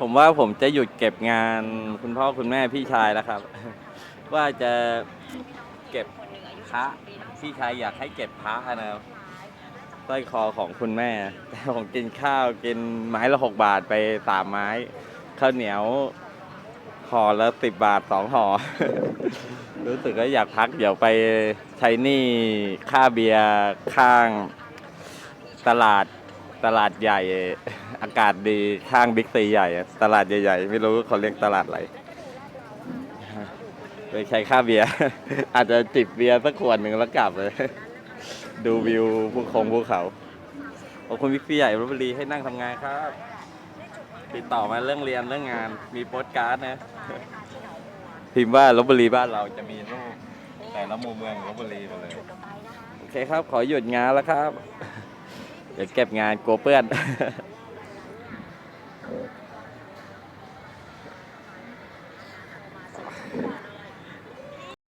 ผมว่าผมจะหยุดเก็บงานคุณพ่อคุณแม่พี่ชายแล้วครับ ว่าจะเก็บพระพี่ชายอยากให้เก็บพระนะครับสร้อยคอของคุณแม่ แต่ผมกินข้าวกินไม้ละหกบาทไปสามไม้ข้าวเหนียวห่อละสิบบาทสองห่อ รู้สึกว่าอยากพักเดี๋ยวไปใช้หนี้ค่าเบียร์ข้างตลาด ตลาดใหญ่ อากาศดีข้างบิ๊กซีใหญ่ ตลาดใหญ่ๆ ไม่รู้เขาเรียกตลาดอะไรไปใช้ค่าเบียร์ อาจจะจิบเบียร์สักขวดหนึ่งแล้วกลับเลย ดูวิวภูคงภูเขาขอบคุณบิ๊กซีใหญ่รบุรีให้นั่งทำงานครับ ติดต่อมาเรื่องเรียนเรื่องงาน มีโปสการ์ดนะ พิมพ์ว่าลบบุรีบ้านเราจะมีรูปแต่ละมุมเมืองลบบุรีมาเลย โอเคครับ ขอหยุดงานแล้วครับ เดี๋ยวเก็บงานกลัวเปื้อน